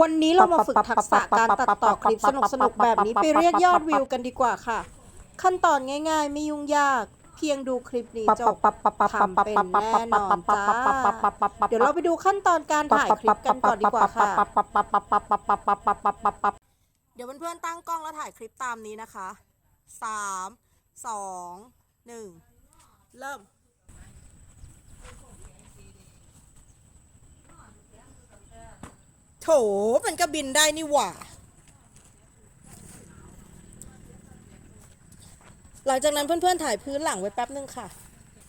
วันนี้เรามาฝึกทักษะการตัดต่อคลิปสนุกๆแบบนี้ไปเรียกยอดวิวกันดีกว่าค่ะ ขั้นตอนง่าย ๆ ไม่ยุ่งยาก เพียงดูคลิปนี้จบทำเป็นแน่นอนจ้าเดี๋ยวเราไปดูขั้นตอนการถ่ายคลิปกันก่อนดีกว่าค่ะ เดี๋ยวเพื่อนๆตั้งกล้องแล้วถ่ายคลิปตามนี้นะคะสามสองหนึ่งเริ่ม ถมันก็บินได้นี่หว่า หลังจากนั้นเพื่อนๆถ่ายพื้นหลังไว้แป๊บนึงค่ะ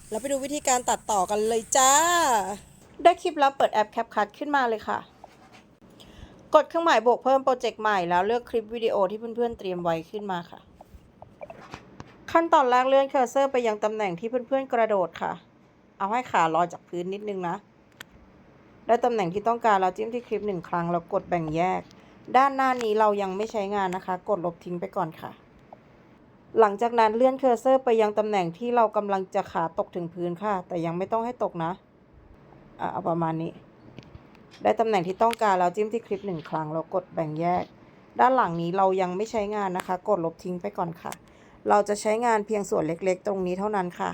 แล้วไปดูวิธีการตัดต่อกันเลยจ้า ได้คลิปแล้วเปิดแอป CapCut ขึ้นมาเลยค่ะ กดเครื่องหมายบวกเพิ่มโปรเจกต์ใหม่แล้วเลือกคลิปวิดีโอที่เพื่อนๆเตรียมไว้ขึ้นมาค่ะ ขั้นตอนแรกเลื่อนเคอร์เซอร์ไปยังตำแหน่งที่เพื่อนๆกระโดดค่ะ เอาให้ขาลอยจากพื้นนิดนึงนะ ได้ตำแหน่งที่ต้องการเราจิ้มที่คลิปหนึ่งครั้งแล้วกดแบ่งแยก ด้านหน้านี้เรายังไม่ใช้งานนะคะ กดลบทิ้งไปก่อนค่ะ หลังจากนั้นเลื่อนเคอร์เซอร์ไปยังตำแหน่งที่เรากำลังจะขาตกถึงพื้นค่ะ แต่ยังไม่ต้องให้ตกนะเอาประมาณนี้ ได้ตำแหน่งที่ต้องการเราจิ้มที่คลิปหนึ่งครั้งแล้วกดแบ่งแยก ด้านหลังนี้เรายังไม่ใช้งานนะคะ กดลบทิ้งไปก่อนค่ะ เราจะใช้งานเพียงส่วนเล็กๆ ตรงนี้เท่านั้นค่ะ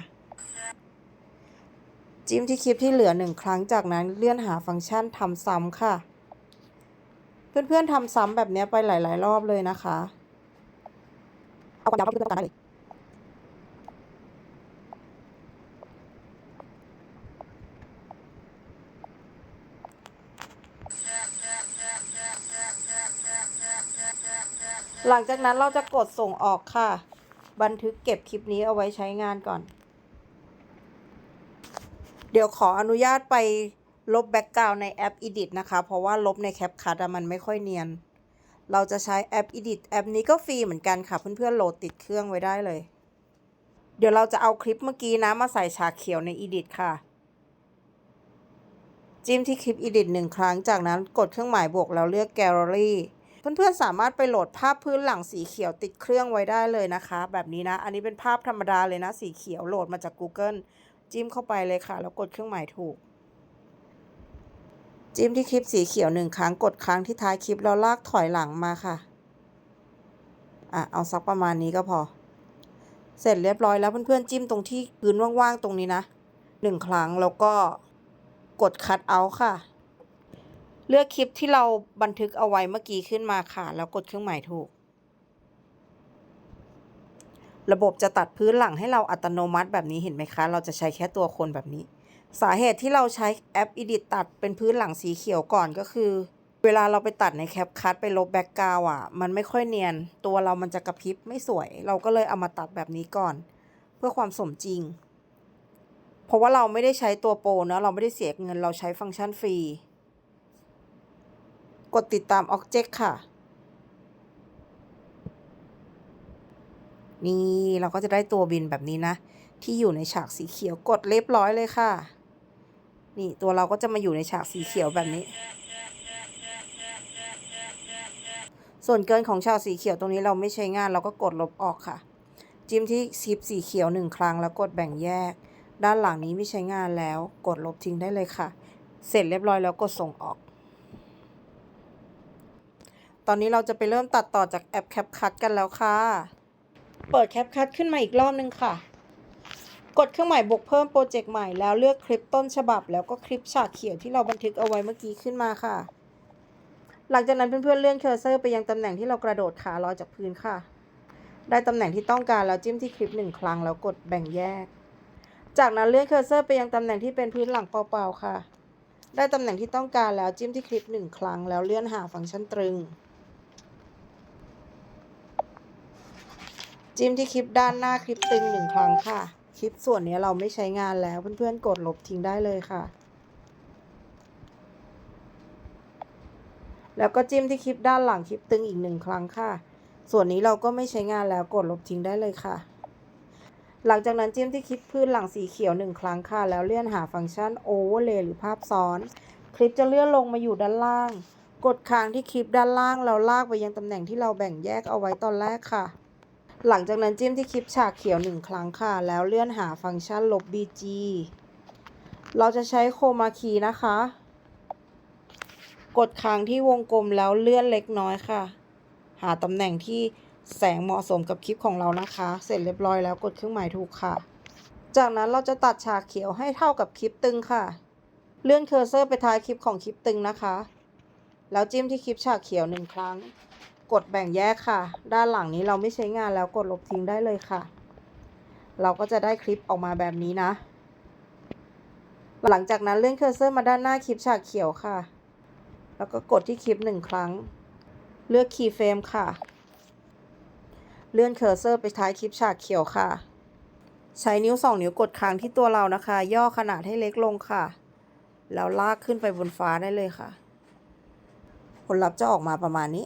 จิ้มที่คลิปที่เหลือหนึ่งครั้งจากนั้นเลื่อนหาฟังก์ชันทำซ้ำค่ะ เพื่อนๆทำซ้ำแบบนี้ไปหลาย ๆ รอบเลยนะคะเอาความยาวเท่าที่เพื่อนต้องการได้เลยหลังจากนั้นเราจะกดส่งออกค่ะ บันทึกเก็บคลิปนี้เอาไว้ใช้งานก่อน เดี๋ยวขออนุญาตไปลบแบ็กกราวในแอป Edit นะคะ เพราะว่าลบใน CapCut อะมันไม่ค่อยเนียน เราจะใช้แอป Edit แอปนี้ก็ฟรีเหมือนกันค่ะ เพื่อนๆโหลดติดเครื่องไว้ได้เลย เดี๋ยวเราจะเอาคลิปเมื่อกี้นะมาใส่ฉากเขียวใน Edit ค่ะ จิ้มที่คลิป Edit หนึ่งครั้ง จากนั้นกดเครื่องหมายบวกแล้วเลือก Gallery เพื่อนๆสามารถไปโหลดภาพพื้นหลังสีเขียวติดเครื่องไว้ได้เลยนะคะ แบบนี้นะ อันนี้เป็นภาพธรรมดาเลยนะสีเขียวโหลดมาจาก Google จิ้มเข้าไปเลยค่ะ แล้วกดเครื่องหมายถูก จิ้มที่คลิปสีเขียวหนึ่งครั้งกดค้างที่ท้ายคลิปแล้วลากถอยหลังมาค่ะอะเอาสักประมาณนี้ก็พอ เสร็จเรียบร้อยแล้วเพื่อนๆจิ้มตรงที่พื้นว่างๆตรงนี้นะหนึ่งครั้งแล้วก็กดคัดเอาค่ะ เลือกคลิปที่เราบันทึกเอาไว้เมื่อกี้ขึ้นมาค่ะ แล้วกดเครื่องหมายถูก ระบบจะตัดพื้นหลังให้เราอัตโนมัติแบบนี้เห็นไหมคะ เราจะใช้แค่ตัวคนแบบนี้ สาเหตุที่เราใช้แอป Edit ตัดเป็นพื้นหลังสีเขียวก่อนก็คือ เวลาเราไปตัดในแคปคัทไปลบแบ็กกราวอะ มันไม่ค่อยเนียน ตัวเรามันจะกระพริบไม่สวย เราก็เลยเอามาตัดแบบนี้ก่อน เพื่อความสมจริง เพราะว่าเราไม่ได้ใช้ตัวโปรเนะเราไม่ได้เสียเงินเราใช้ฟังก์ชันฟรี กดติดตาม Object ค่ะ นี่เราก็จะได้ตัวบินแบบนี้นะ ที่อยู่ในฉากสีเขียวกดเรียบร้อยเลยค่ะ นี่ตัวเราก็จะมาอยู่ในฉากสีเขียวแบบนี้ ส่วนเกินของฉากสีเขียวตรงนี้เราไม่ใช้งานเราก็กดลบออกค่ะ จิ้มที่ซิปสีเขียวหนึ่งครั้งแล้วกดแบ่งแยก ด้านหลังนี้ไม่ใช้งานแล้ว กดลบทิ้งได้เลยค่ะ เสร็จเรียบร้อยแล้วกดส่งออกตอนนี้เราจะไปเริ่มตัดต่อจากแอป CapCut กันแล้วค่ะ เปิด CapCut ขึ้นมาอีกรอบนึงค่ะ กดเครื่องหมายบวกเพิ่มโปรเจกต์ใหม่แล้วเลือกคลิปต้นฉบับ แล้วก็คลิปฉากเขียวที่เราบันทึกเอาไว้เมื่อกี้ขึ้นมาค่ะ หลังจากนั้นเพื่อนๆเลื่อนเคอร์เซอร์ไปยังตำแหน่งที่เรากระโดดขาลอยจากพื้นค่ะ ได้ตำแหน่งที่ต้องการแล้วจิ้มที่คลิปหนึ่งครั้งแล้วกดแบ่งแยก จากนั้นเลื่อนเคอร์เซอร์ไปยังตำแหน่งที่เป็นพื้นหลังเปล่าๆค่ะ ได้ตำแหน่งที่ต้องการแล้วจิ้มที่คลิปหนึ่งครั้งแล้วเลื่อนหาฟังก์ชันตรึง จิ้มที่คลิปด้านหน้าคลิปตึงหนึ่งครั้งค่ะ คลิปส่วนนี้เราไม่ใช้งานแล้วเพื่อนๆกดลบทิ้งได้เลยค่ะ แล้วก็จิ้มที่คลิปด้านหลังคลิปตึงอีกหนึ่งครั้งค่ะ ส่วนนี้เราก็ไม่ใช้งานแล้วกดลบทิ้งได้เลยค่ะ หลังจากนั้นจิ้มที่คลิปพื้นหลังสีเขียวหนึ่งครั้งค่ะ แล้วเลื่อนหาฟังก์ชัน Overlay หรือภาพซ้อน คลิปจะเลื่อนลงมาอยู่ด้านล่าง กดค้างที่คลิปด้านล่างแล้วลากไปยังตำแหน่งที่เราแบ่งแยกเอาไว้ตอนแรกค่ะ หลังจากนั้นจิ้มที่คลิปฉากเขียวหนึ่งครั้งค่ะ แล้วเลื่อนหาฟังก์ชันลบ BG เราจะใช้โคมาคีนะคะ กดค้างที่วงกลมแล้วเลื่อนเล็กน้อยค่ะ หาตำแหน่งที่แสงเหมาะสมกับคลิปของเรานะคะ เสร็จเรียบร้อยแล้วกดเครื่องหมายถูกค่ะ จากนั้นเราจะตัดฉากเขียวให้เท่ากับคลิปตึงค่ะ เลื่อนเคอร์เซอร์ไปท้ายคลิปของคลิปตึงนะคะ แล้วจิ้มที่คลิปฉากเขียวหนึ่งครั้ง กดแบ่งแยกค่ะ ด้านหลังนี้เราไม่ใช้งานแล้วกดลบทิ้งได้เลยค่ะ เราก็จะได้คลิปออกมาแบบนี้นะ หลังจากนั้นเลื่อนเคอร์เซอร์มาด้านหน้าคลิปฉากเขียวค่ะ แล้วก็กดที่คลิปหนึ่งครั้ง เลือกคีย์เฟรมค่ะ เลื่อนเคอร์เซอร์ไปท้ายคลิปฉากเขียวค่ะ ใช้นิ้วสองนิ้วกดค้างที่ตัวเรานะคะ ย่อขนาดให้เล็กลงค่ะ แล้วลากขึ้นไปบนฟ้าได้เลยค่ะ ผลลัพธ์จะออกมาประมาณนี้